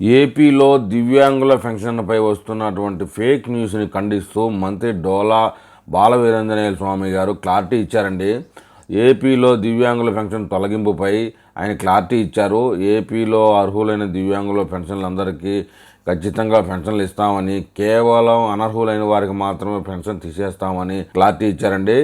ఏపీలో దివ్యాంగుల పెన్షన్పై వస్తున్నటువంటి ఫేక్ న్యూస్ని ఖండిస్తూ మంత్రి డోలా బాలవీరంజనేయ స్వామి గారు క్లారిటీ ఇచ్చారండి. ఏపీలో దివ్యాంగుల పెన్షన్ తొలగింపుపై ఆయన క్లారిటీ ఇచ్చారు. ఏపీలో అర్హులైన దివ్యాంగుల పెన్షన్లందరికీ ఖచ్చితంగా పెన్షన్లు ఇస్తామని కేవలం అనర్హులైన వారికి మాత్రమే పెన్షన్ తీసేస్తామని క్లారిటీ ఇచ్చారండి.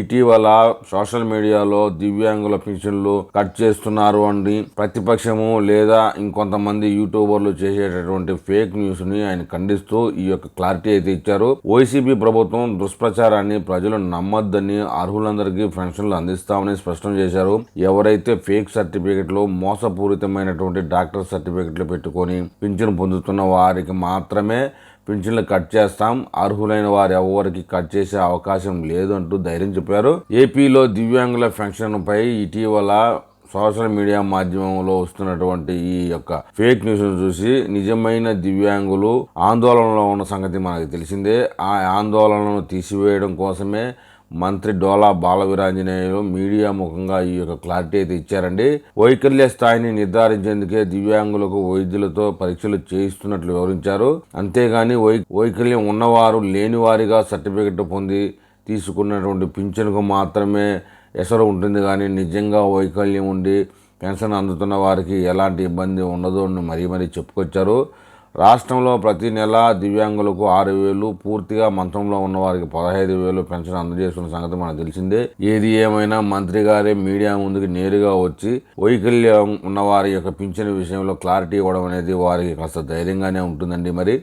ఇటీవల సోషల్ మీడియాలో దివ్యాంగుల పింఛన్లు కట్ చేస్తున్నారు అని ప్రతిపక్షము లేదా ఇంకొంతమంది యూట్యూబర్లు చేసేటటువంటి ఫేక్ న్యూస్ని ఆయన ఖండిస్తూ ఈ యొక్క క్లారిటీ అయితే ఇచ్చారు. వైసీపీ ప్రభుత్వం దుష్ప్రచారాన్ని ప్రజలు నమ్మొద్దని అర్హులందరికీ పెన్షన్లు అందిస్తామని స్పష్టం చేశారు. ఎవరైతే ఫేక్ సర్టిఫికెట్లు మోసపూరితమైనటువంటి డాక్టర్ సర్టిఫికెట్లు పెట్టుకొని పింఛను పొందుతున్న వారికి మాత్రమే పింఛన్లు కట్ చేస్తాం. అర్హులైన వారు ఎవరికి కట్ చేసే అవకాశం లేదు అంటూ ధైర్యం చెప్పారు. ఏపీలో దివ్యాంగుల పెన్షన్పై ఇటీవల సోషల్ మీడియా మాధ్యమంలో వస్తున్నటువంటి ఈ యొక్క ఫేక్ న్యూస్ చూసి నిజమైన దివ్యాంగులు ఆందోళనలో ఉన్న సంగతి మనకు తెలిసిందే. ఆ ఆందోళనను తీసివేయడం కోసమే మంత్రి డోలా బాలవీరాంజనేయులు మీడియా ముఖంగా ఈ యొక్క క్లారిటీ అయితే ఇచ్చారండి. వైకల్య స్థాయిని నిర్ధారించేందుకే దివ్యాంగులకు వైద్యులతో పరీక్షలు చేయిస్తున్నట్లు వివరించారు. అంతేగాని వై వైకల్యం ఉన్నవారు లేనివారిగా సర్టిఫికెట్ పొంది తీసుకున్నటువంటి పింఛన్కు మాత్రమే ఎసరు ఉంటుంది. కానీ నిజంగా వైకల్యం ఉండి పెన్షన్ అందుతున్న వారికి ఎలాంటి ఇబ్బంది ఉండదు అని మరీ మరీ చెప్పుకొచ్చారు. రాష్ట్రంలో ప్రతి నెల దివ్యాంగులకు ఆరు వేలు పూర్తిగా మంత్రంలో ఉన్న వారికి పదహైదు వేలు పెన్షన్ అందజేస్తున్న సంగతి మనకు తెలిసిందే. ఏది ఏమైనా మంత్రి గారే మీడియా ముందుకు నేరుగా వచ్చి వైకల్యం ఉన్న వారి యొక్క పింఛన్ విషయంలో క్లారిటీ ఇవ్వడం అనేది వారికి కాస్త ధైర్యంగానే ఉంటుందండి మరి.